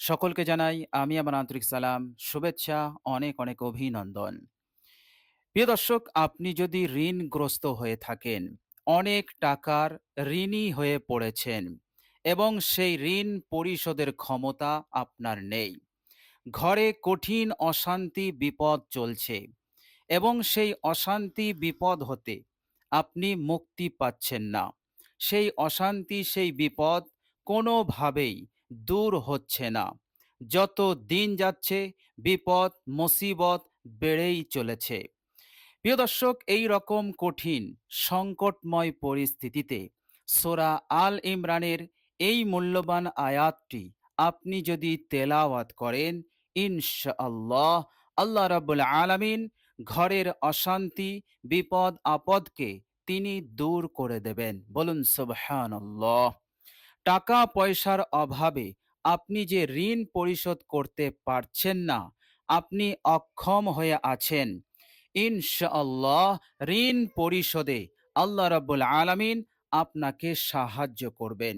সকলকে জানাই আমি আমার আন্তরিক সালাম, শুভেচ্ছা, অনেক, অনেক অভিনন্দন। প্রিয় দর্শক, আপনি যদি ঋণগ্রস্ত হয়ে থাকেন, অনেক টাকার ঋণী হয়ে পড়েছেন এবং সেই ঋণ পরিশোধের ক্ষমতা আপনার নেই। ঘরে কঠিন অশান্তি, বিপদ চলছে এবং সেই অশান্তি, বিপদ হতে আপনি মুক্তি পাচ্ছেন না। সেই অশান্তি, সেই বিপদ কোনোভাবেই দূর হচ্ছে না। যত দিন যাচ্ছে বিপদ, মুসিবত বেড়েই চলেছে। প্রিয় দর্শক, এই রকম কঠিন সংকটময় পরিস্থিতিতে সূরা আল ইমরানের এই মূল্যবান আয়াতটি আপনি যদি তেলাওয়াত করেন, ইনশাআল্লাহ আল্লাহ রাব্বুল আলামিন ঘরের অশান্তি, বিপদ-আপদকে তিনি দূর করে দেবেন। বলুন সুবহানাল্লাহ। টাকা-পয়সার অভাবে আপনি যে ঋণ পরিশোধ করতে পারছেন না, আপনি অক্ষম হয়ে আছেন। ইনশাআল্লাহ ঋণ পরিশোধে আল্লাহ রাব্বুল আলামিন আপনাকে সাহায্য করবেন।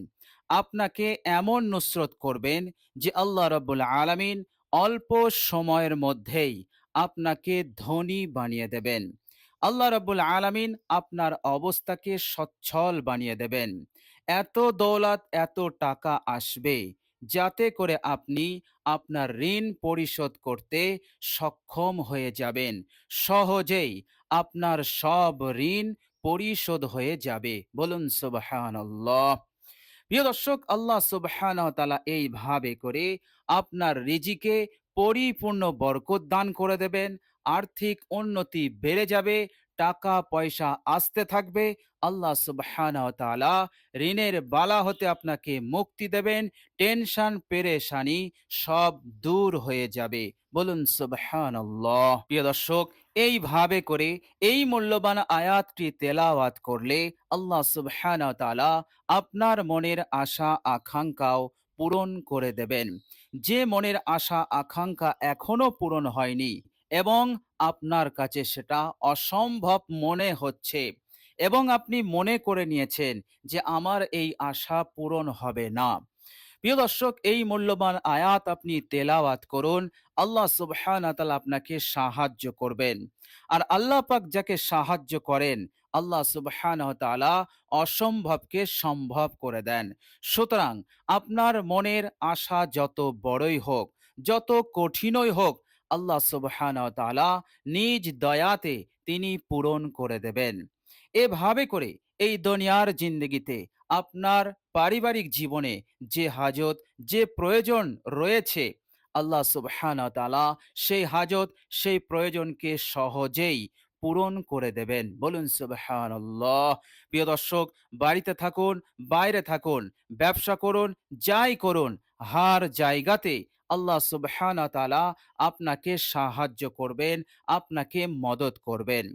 আপনাকে এমন নুসরত করবেন যে আল্লাহ রাব্বুল আলামিন অল্প সময়ের মধ্যেই আপনাকে ধনী বানিয়ে দেবেন। আল্লাহ রাব্বুল আলামিন আপনার অবস্থাকে সচ্ছল বানিয়ে দেবেন। এত দৌলত, এত টাকা আসবে যাতে করে আপনি আপনার ঋণ পরিশোধ করতে সক্ষম হয়ে যাবেন। সহজেই আপনার সব ঋণ পরিশোধ হয়ে যাবে। বলুন সুবহানাল্লাহ। প্রিয় দর্শক, আল্লাহ তাআলা এইভাবে করে আপনার রিজিকে পরিপূর্ণ বরকত দান করে দেবেন। আর্থিক উন্নতি বেড়ে যাবে, টাকা-পয়সা আসতে থাকবে। আল্লাহ তাআলা ঋণের বালা হতে আপনাকে মুক্তি দেবেন। টেনশন, পেরেশানি সব দূর হয়ে যাবে। বলুন সুবহানাল্লাহ। প্রিয় দর্শক, এইভাবে করে এই মূল্যবান আয়াতটি তেলাওয়াত করলে আল্লাহ তাআলা আপনার মনের আশা আকাঙ্ক্ষাও পূরণ করে দেবেন। যে মনের আশা আকাঙ্ক্ষা এখনও পূরণ হয়নি এবং আপনার কাছে সেটা অসম্ভব মনে হচ্ছে এবং আপনি মনে করে নিয়েছেন যে আমার এই আশা পূরণ হবে না। প্রিয় দর্শক, এই মূল্যবান আয়াত আপনি তেলাওয়াত করুন। আল্লাহ সুবহানাহু ওয়া আপনাকে সাহায্য করবেন। আর আল্লাহ পাক যাকে সাহায্য করেন, আল্লাহ সুবহানাহু অসম্ভবকে সম্ভব করে দেন। সুতরাং আপনার মনের আশা যত বড়ই হোক, যত কঠিনই হোক, আল্লাহ সুবহানাহু ওয়া নিজ দয়াতে তিনি পূরণ করে দেবেন। এভাবে করে এই দুনিয়ার জিন্দগিতে আপনার পারিবারিক জীবনে যে হাজত, যে প্রয়োজন রয়েছে, আল্লাহ সুবহানাহু ওয়া সেই হাজত, সেই প্রয়োজনকে সহজেই পূরণ করে দেবেন। বলুন সুবহানাল্লাহ। প্রিয় দর্শক, বাড়িতে থাকুন, বাইরে থাকুন, ব্যবসা করুন, যাই করুন, হার জায়গাতে আল্লাহ সুবহানাহু ওয়া তাআলা আপনাকে সাহায্য করবেন, আপনাকে মদত করবেন।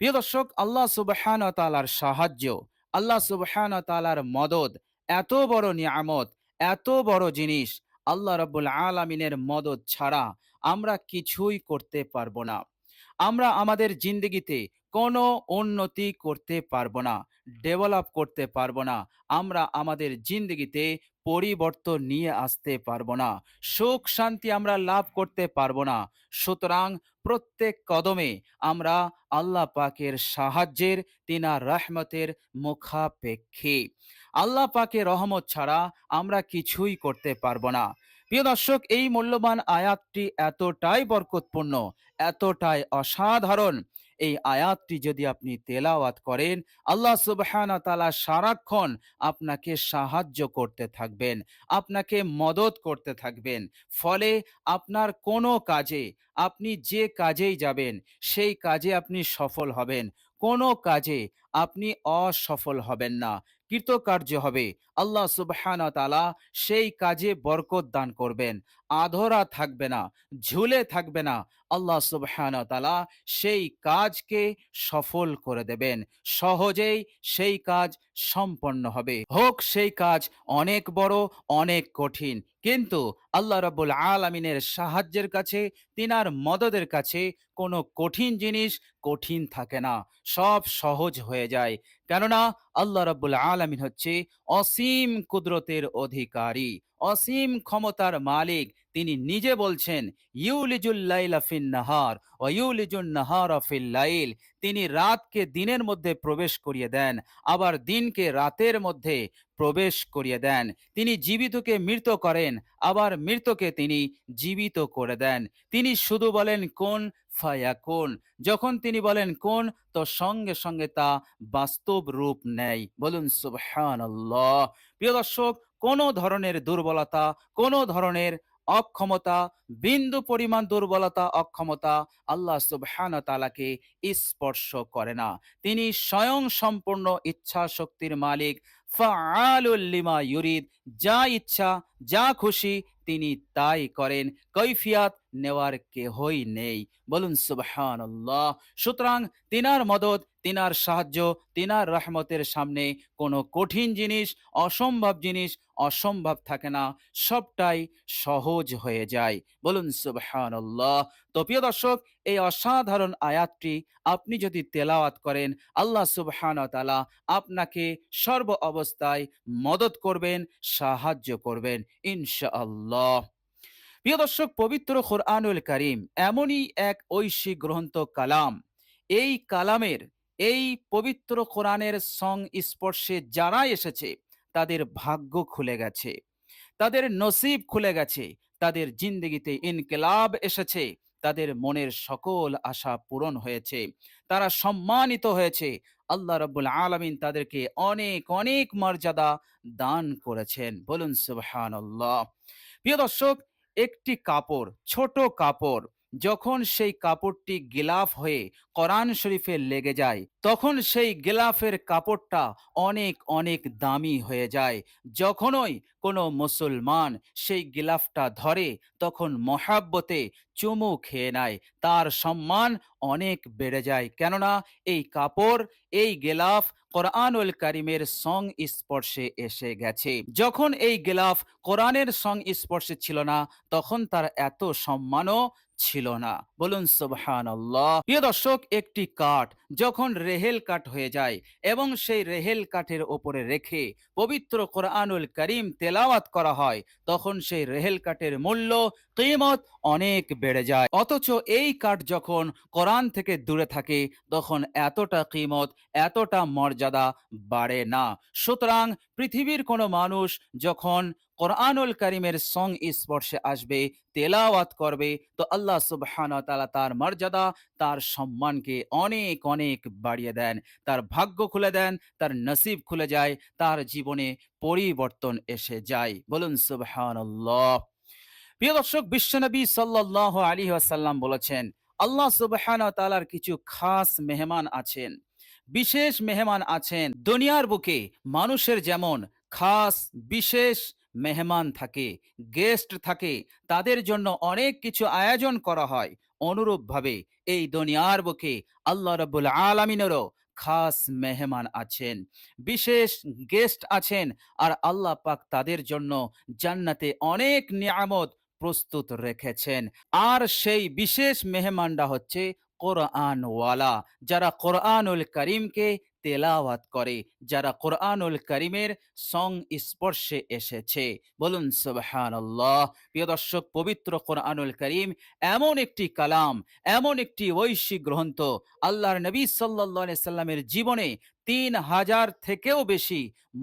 প্রিয় দর্শক, আল্লাহ সুবহানাহু ওয়া তাআলার সাহায্য, আল্লাহ সুবহানাহু ওয়া তাআলার মদদ এত বড় নিয়ামত, এত বড় জিনিস, আল্লাহ রাব্বুল আলামিনের মদত ছাড়া আমরা কিছুই করতে পারব না। আমরা আমাদের জিন্দগিতে কোনো উন্নতি করতে পারব না, ডেভেলপ করতে পারব না। আমরা আমাদের জিন্দেগিতে পরিবর্তন নিয়ে আসতে পারব না। সুখ শান্তি আমরা লাভ করতে পারব না। সুতরাং প্রত্যেক কদমে আমরা আল্লাহ পাকের সাহায্যের, তিনার রহমতের মুখাপেক্ষী। আল্লাহ পাকের রহমত ছাড়া আমরা কিছুই করতে পারব না। প্রিয় দর্শক, এই মূল্যবান আয়াতটি এতটাই বরকতপূর্ণ, এতটাই অসাধারণ। এই আয়াতটি যদি আপনি তেলাওয়াত করেন, আল্লাহ সুবহানাহু ওয়া তাআলা সারাক্ষণ আপনাকে সাহায্য করতে থাকবেন, আপনাকে মদত করতে থাকবেন। ফলে আপনার কোনো কাজে, আপনি যে কাজেই যাবেন, সেই কাজে আপনি সফল হবেন। কোনো কাজে আপনি অসফল হবেন না, কৃতকার্য হবে। আল্লাহ সুবহানাহু ওয়া সেই কাজে বরকত দান করবেন। আধরা থাকবে না, ঝুলে থাকবে না। আল্লাহ সুবহানাহু ওয়া তাআলা সেই কাজকে সফল করে দেবেন। সহজেই সেই কাজ সম্পন্ন হবে। হোক সেই কাজ অনেক বড়, অনেক কঠিন। কিন্তু আল্লাহ রাব্বুল আলামিনের সাহায্যের কাছে, তিনার মদদের কাছে কোনো কঠিন জিনিস কঠিন থাকে না। সব সহজ হয়ে যায়। কেননা আল্লাহ রাব্বুল আলামিন হচ্ছে অসীম অসীম কুদরতের অধিকারী, অসীম ক্ষমতার মালিক। তিনি নিজে বলছেন, ইউলিজুল লাইলা ফিন নাহার ও ইউলিজুল নাহার ফিল লাইল। তিনি রাতকে দিনের মধ্যে প্রবেশ করিয়ে দেন, আবার দিনকে রাতের মধ্যে প্রবেশ করিয়ে দেন। তিনি জীবিতকে মৃত করেন, আবার মৃতকে তিনি জীবিত করে দেন। তিনি শুধু বলেন, কোন ফায়াকুন। যখন তিনি বলেন, কোন? তো সঙ্গে সঙ্গে তা বাস্তব রূপ নেয়। বলুন, সুবহানাল্লাহ। প্রিয় দর্শক, কোনো ধরনের দুর্বলতা, কোনো ধরনের অক্ষমতা, বিন্দু পরিমাণ দুর্বলতা, অক্ষমতা আল্লাহ সুবহান তালাকে স্পর্শ করে না। তিনি স্বয়ং সম্পূর্ণ ইচ্ছা শক্তির মালিক। লিমা ইউরিদ, যা ইচ্ছা, যা খুশি তিনি তাই করেন। কৈফিয়াত নেওয়ার কেহই নেই। বলুন সুবহানাল্লাহ। সুতরাং তিনার মদত তিনার সাহায্য, তিনার রহমতের সামনে কোনো কঠিন জিনিস, অসম্ভব জিনিস, অসম্ভব থাকে না। সবটাই সহজ হয়ে যায়। বলুন, সুবহানাল্লাহ। তো প্রিয় দর্শক, এই অসাধারণ আয়াতটি আপনি যদি তেলাওয়াত করেন, আল্লাহ সুবহান তালা আপনাকে সর্ব অবস্থায় মদত করবেন, সাহায্য করবেন, ইনশাআল্লাহ। প্রিয় দর্শক, পবিত্র কোরআনুল করিম এমনই এক ঐশী গ্রন্থ কালাম। এই কালামের এই পবিত্র কোরআনের সং স্পর্শে যারা এসেছে, তাদের ভাগ্য খুলে গেছে। তাদের নসিব খুলে গেছে। তাদের জিন্দগিতে ইনকিলাব এসেছে। তাদের মনের সকল আশা পূরণ হয়েছে। তারা সম্মানিত হয়েছে। আল্লাহ রব্বুল আলমিন তাদেরকে অনেক অনেক মর্যাদা দান করেছেন। বলুন সুবহানাল্লাহ। প্রিয় দর্শক, একটি কাপড়, ছোট কাপড় যখন সেই কাপড়টি গিলাফ হয়ে কোরআন শরীফে লেগে যায়, তখন সেই গিলাফের কাপড়টা অনেক অনেক দামি হয়ে যায়। যখনই কোনো মুসলমান সেই গিলাফটা ধরে, তখন মহাব্বতে চুমু খেয়ে নেয়। তার সম্মান অনেক বেড়ে যায়। কেননা এই কাপড়, এই গেলাফ কোরআনুল কারিমের সং স্পর্শে এসে গেছে। যখন এই গেলাফ কোরআনের সং স্পর্শে ছিল না, তখন তার এত সম্মানও ছিল না। বলুন সুবহান প্রিয় দর্শক, একটি কাঠ যখন রেহেল কাঠ হয়ে যায় এবং সেই রেহেল কাঠের ওপরে রেখে পবিত্র কোরআনুল করিম তেলাওয়াত করা হয়, তখন সেই রেহেল কাঠের মূল্য কিমত অনেক বেড়ে যায়। অথচ এই কাঠ যখন কোরআন থেকে দূরে থাকে, তখন এতটা কিমত, এতটা মর্যাদা বাড়ে না। সুতরাং পৃথিবীর কোনো মানুষ যখন কোরআনুল করিমের সং স্পর্শে আসবে, তেলাওয়াত করবে, তো আল্লাহ সুবহান তালা তার মর্যাদা, তার সম্মানকে অনেক অনেক বাড়িয়ে দেন। তার ভাগ্য খুলে দেন, তার নসিব খুলে যায়, তার জীবনে পরিবর্তন এসে যায়। বলুন সুবহানাল্লাহ। প্রিয় দর্শক বিশ্বনবী সাল্লাহ আলী আসাল্লাম বলেছেন, আল্লাহ সুবহান তালার কিছু খাস মেহমান আছেন, বিশেষ মেহমান আছেন। দুনিয়ার বুকে মানুষের যেমন খাস, বিশেষ মেহমান থাকে গেস্ট থাকে, তাদের জন্য অনেক কিছু আয়োজন করা হয়। অনুরূপভাবে এই দুনিয়ার বুকে আল্লাহ রব্বুল আলমিনেরও খাস মেহমান আছেন, বিশেষ গেস্ট আছেন, আর আল্লাহ পাক তাদের জন্য জান্নাতে অনেক নিয়ামত প্রস্তুত রেখেছেন। আর সেই বিশেষ মেহমানরা হচ্ছে কোরআনওয়ালা, যারা কোরআনুল করিমকে তেলাওয়াত করে, যারা কোরআনুল করিমের সং স্পর্শে এসেছে। বলুন সুবহান আল্লাহ প্রিয় দর্শক, পবিত্র কোরআনুল করিম এমন একটি কালাম, এমন একটি ঐশী গ্রন্থ আল্লাহর নবী সাল্লাহ সাল্লামের জীবনে তিন হাজার থেকেও বেশি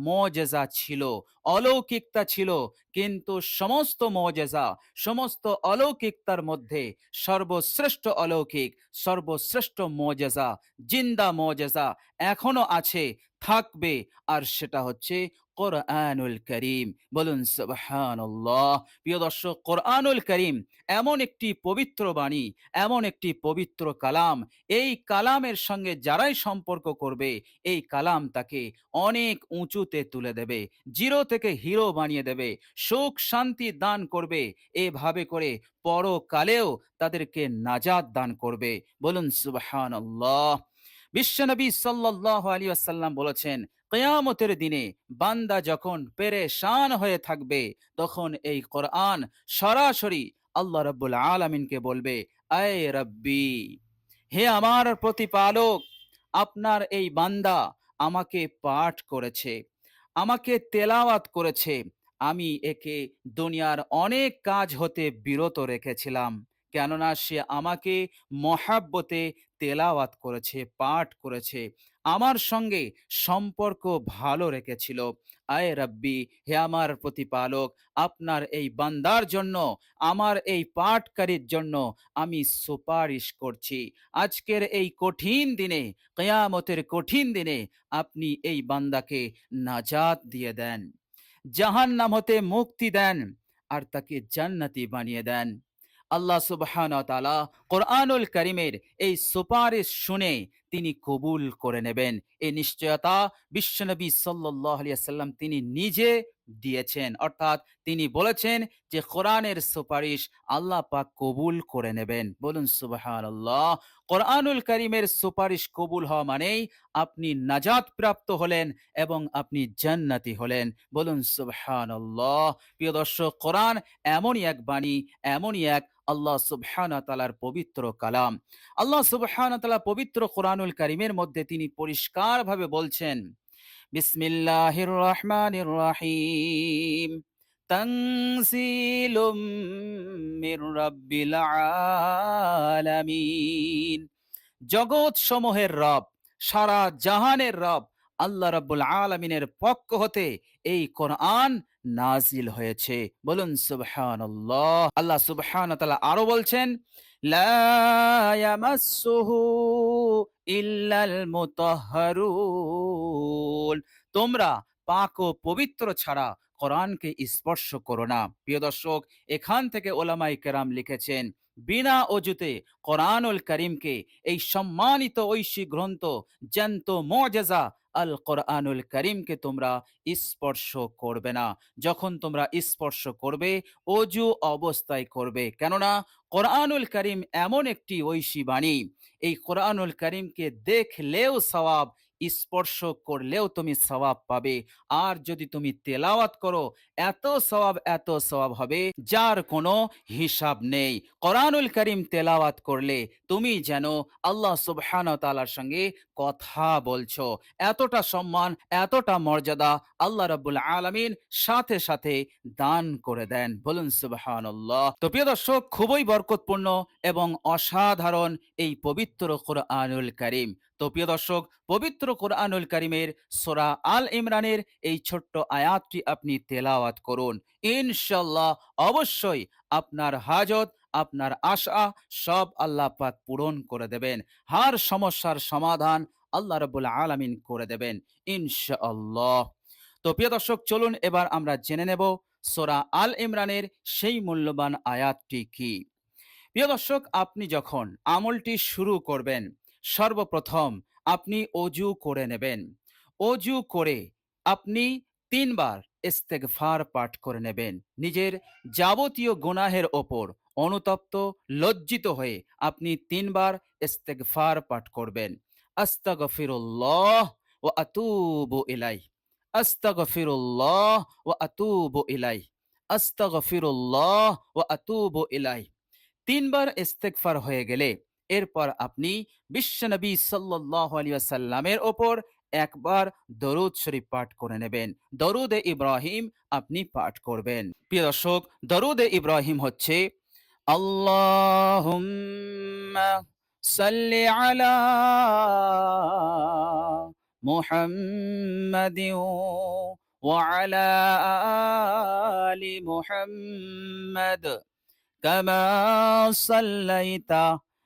মজেজা ছিল, অলৌকিকতা ছিল, কিন্তু সমস্ত মজেজা, সমস্ত অলৌকিকতার মধ্যে সর্বশ্রেষ্ঠ অলৌকিক, সর্বশ্রেষ্ঠ মজেজা, জিন্দা মজেজা এখনও আছে, থাকবে, আর সেটা হচ্ছে কোরআনুল করিম। বলুন, সুবহানাল্লাহ। প্রিয় দর্শক, কোরআনুল করিম এমন একটি পবিত্র বাণী, এমন একটি পবিত্র কালাম। এই কালামের সঙ্গে যারাই সম্পর্ক করবে, এই কালাম তাকে অনেক উঁচুতে তুলে দেবে, জিরো থেকে হিরো বানিয়ে দেবে, সুখ শান্তি দান করবে, এভাবে করে পরকালেও তাদেরকে নাজাদ দান করবে। বলুন, সুবহানাল্লাহ। বিশ্বনবী সাল্লাহ আলী আসাল্লাম বলেছেন কেয়ামতের দিনে বান্দা যখন পেরেশান হয়ে থাকবে, তখন এই কোরআন সরাসরি আল্লাহ রব্বুল আলমিনকে বলবে, আয় রব্বি, হে আমার প্রতিপালক, আপনার এই বান্দা আমাকে পাঠ করেছে, আমাকে তেলাওয়াত করেছে, আমি একে দুনিয়ার অনেক কাজ হতে বিরত রেখেছিলাম, কেননা সে আমাকে মহাব্বতে তেলাওয়াত করেছে, পাঠ করেছে আমার সঙ্গে সম্পর্ক ভালো রেখেছিল। আয় রাব্বি, হে আমার প্রতিপালক, আপনার এই বান্দার জন্য, আমার এই পাঠকারীর জন্য আমি সুপারিশ করছি। আজকের এই কঠিন দিনে, কেয়ামতের কঠিন দিনে আপনি এই বান্দাকে নাজাত দিয়ে দেন। জাহান নাম হতে মুক্তি দেন আর তাকে জান্নাতি বানিয়ে দেন। আল্লাহ সুবহান তালা কোরআনুল করিমের এই সুপারিশ শুনে তিনি কবুল করে নেবেন। এই নিশ্চয়তা বিশ্বনবী সাল্লাম তিনি নিজে দিয়েছেন। অর্থাৎ তিনি বলেছেন যে, কোরআনের সুপারিশ আল্লাহ পাক কবুল করে নেবেন। বলুন সুবহান আল্লাহ কোরআনুল করিমের সুপারিশ কবুল হওয়া মানেই আপনি নাজাত প্রাপ্ত হলেন এবং আপনি জান্নাতি হলেন। বলুন সুবহান আল্লাহ প্রিয় দর্শক, কোরআন এমনই এক বাণী, এমনই এক আল্লাহ সুবহান তালার পবিত্র কালাম। আল্লাহ সুবহান পবিত্র কোরআনুল করিমের মধ্যে তিনি পরিষ্কারভাবে বলছেন, বিসমিল্লাহির রহমানির রহিম, তানজিলুম মির রাব্বিল আলামিন। জগৎ সমূহের রব, সারা জাহানের রব আল্লাহ রাব্বুল আলামিনের পক্ষ হতে এই কোরআন নাজিল হয়েছে। বলুন সুবহানাল্লাহ। আল্লাহ সুবহানাহু তাআলা আরও বলছেন লা يمسه إلا المطهرون তোমরা পাক ও পবিত্র ছাড়া কোরআনকে স্পর্শ করো না। প্রিয় দর্শক, এখান থেকে ওলামাই কেরাম লিখেছেন বিনা অজুতে কোরআনুল করিমকে এই সম্মানিত ঐশী গ্রন্থ জ্যান্ত মজেজা আল কোরআনুল করিমকে তোমরা স্পর্শ করবে না। যখন তোমরা স্পর্শ করবে, অজু অবস্থায় করবে। কেননা, কোরআনুল করিম এমন একটি ঐশী বাণী। এই কোরআনুল করিমকে দেখলেও সওয়াব স্পর্শ করলেও তুমি সওয়াব পাবে। আর যদি তুমি তেলাওয়াত করো, এত সওয়াব এত সওয়াব হবে, যার কোনো হিসাব নেই। কোরআনুল করিম তেলাওয়াত করলে তুমি যেন আল্লাহ সুবহান তালার সঙ্গে কথা বলছো। এতটা সম্মান, এতটা মর্যাদা আল্লাহ রাব্বুল আলামিন সাথে সাথে দান করে দেন। বলুন সুবহানাল্লাহ। তো প্রিয় দর্শক, খুবই বরকতপূর্ণ এবং অসাধারণ এই পবিত্র কোরআনুল করিম। তো প্রিয় দর্শক, পবিত্র কোরআনুল করিমের সোরা আল ইমরানের এই ছোট্ট আয়াতটি আপনি তেলাওয়াত করুন। ইনশাল্লাহ অবশ্যই আপনার হাজত, আপনার আশা সব আল্লাহ পাক পূরণ করে দেবেন। হার সমস্যার সমাধান আল্লাহ রবুল আলামিন করে দেবেন ইনশাআল্লাহ। তো প্রিয় দর্শক, চলুন এবার আমরা জেনে নেব সোরা আল ইমরানের সেই মূল্যবান আয়াতটি কি। প্রিয় দর্শক, আপনি যখন আমলটি শুরু করবেন সর্বপ্রথম আপনি অজু করে নেবেন। অজু করে আপনি তিনবার ইস্তেগফার পাঠ করে নেবেন। নিজের যাবতীয় গুনাহের ওপর অনুতপ্ত, লজ্জিত হয়ে আপনি তিনবার ইস্তেগফার পাঠ করবেন। আস্তাগফিরুল্লাহ ও আতুবু ইলাই আস্তাগফিরুল্লাহ ও আতুবু ইলাই আস্তাগফিরুল্লাহ ও আতুবু ইলাই তিনবার ইস্তেগফার হয়ে গেলে এরপর আপনি বিশ্বনবী সাল্লাল্লাহু আলাইহি ওয়াসাল্লামের ওপর একবার দরুদ শরীফ পাঠ করে নেবেন দরুদে ইব্রাহিম আপনি পাঠ করবেন প্রিয় দর্শক দরুদে ইব্রাহিম হচ্ছে আল্লাহুম্মা সাল্লি আলা মুহাম্মাদিন وعلى آل محمد كما صليت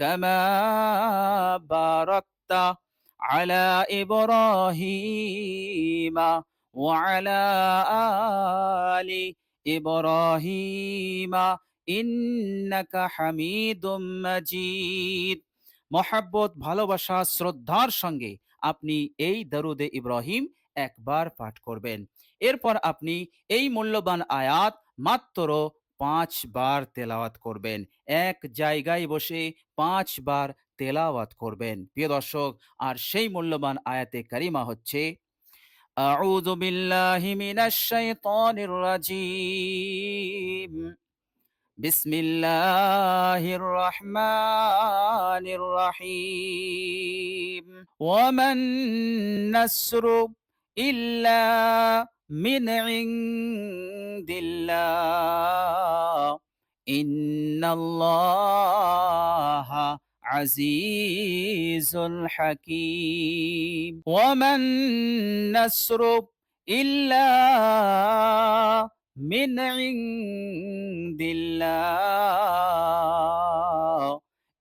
كما باركت على إبراهيم وعلى آل إبراهيم إنك حميد مجيد মহাব্বত ভালোবাসা শ্রদ্ধার সঙ্গে আপনি এই দরুদে ইব্রাহিম একবার পাঠ করবেন এরপর আপনি এই মূল্যবান আয়াত মাত্র ৫ বার তেলাওয়াত করবেন। এক জায়গায় বসে ৫ বার তেলাওয়াত করবেন। প্রিয় দর্শক, আর সেই মূল্যবান আয়াতে কারিমা হচ্ছে, আউযু বিল্লাহি মিনাশ শাইতানির রাজীম। বিসমিল্লাহির রহমানির من عند الله. إن الله عزيز حكيم ومن النصر إلا من عند الله.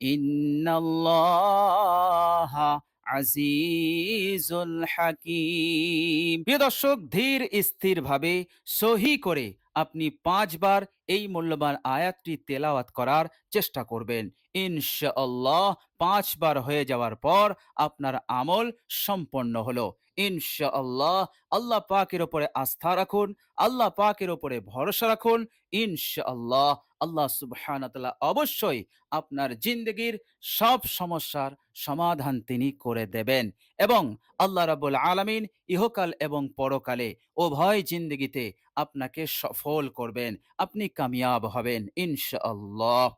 إن الله عزيز আজিজুল হাকীম। প্রিয় দর্শক ধীর স্থিরভাবে সহি করে আপনি পাঁচবার এই মূল্যবান আয়াতটি তেলাওয়াত করার চেষ্টা করবেন। ইনশাআল্লাহ পাঁচবার হয়ে যাওয়ার পর আপনার আমল সম্পন্ন হলো। ইনশাআল্লাহ আল্লাহ পাকের উপরে আস্থা রাখুন, আল্লাহ পাকের উপরে ভরসা রাখুন। ইনশাআল্লাহ আল্লাহ সুবহানাহু ওয়া অবশ্যই আপনার জিন্দগির সব সমস্যার সমাধান তিনি করে দেবেন এবং আল্লাহ রাব্বুল আলামিন ইহকাল এবং পরকালে উভয় জিন্দগিতে আপনাকে সফল করবেন। আপনি কামিয়াব হবেন ইনশাআল্লাহ।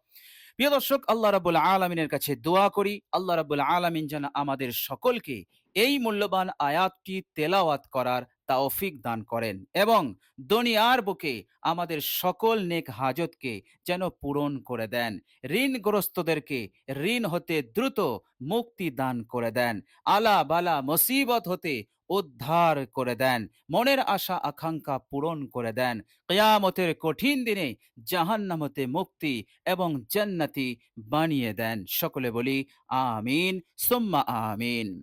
প্রিয় দর্শক, আল্লাহ রাব্বুল আলামিনের কাছে দোয়া করি, আল্লাহ রাব্বুল আলামিন যেন আমাদের সকলকে এই মূল্যবান আয়াতটি তেলাওয়াত করার তাওফিক দান করেন এবং দুনিয়ার বুকে আমাদের সকল নেক হাজতকে যেন পূরণ করে দেন। ঋণগ্রস্তদেরকে ঋণ হতে দ্রুত মুক্তি দান করে দেন। আলা বালা মুসিবত হতে উদ্ধার করে দেন। মনের আশা আকাঙ্ক্ষা পূরণ করে দেন। কিয়ামতের কঠিন দিনে জাহান্নাম হতে মুক্তি এবং জান্নাতি বানিয়ে দেন। সকলে বলি, আমিন, সুম্মা আমিন।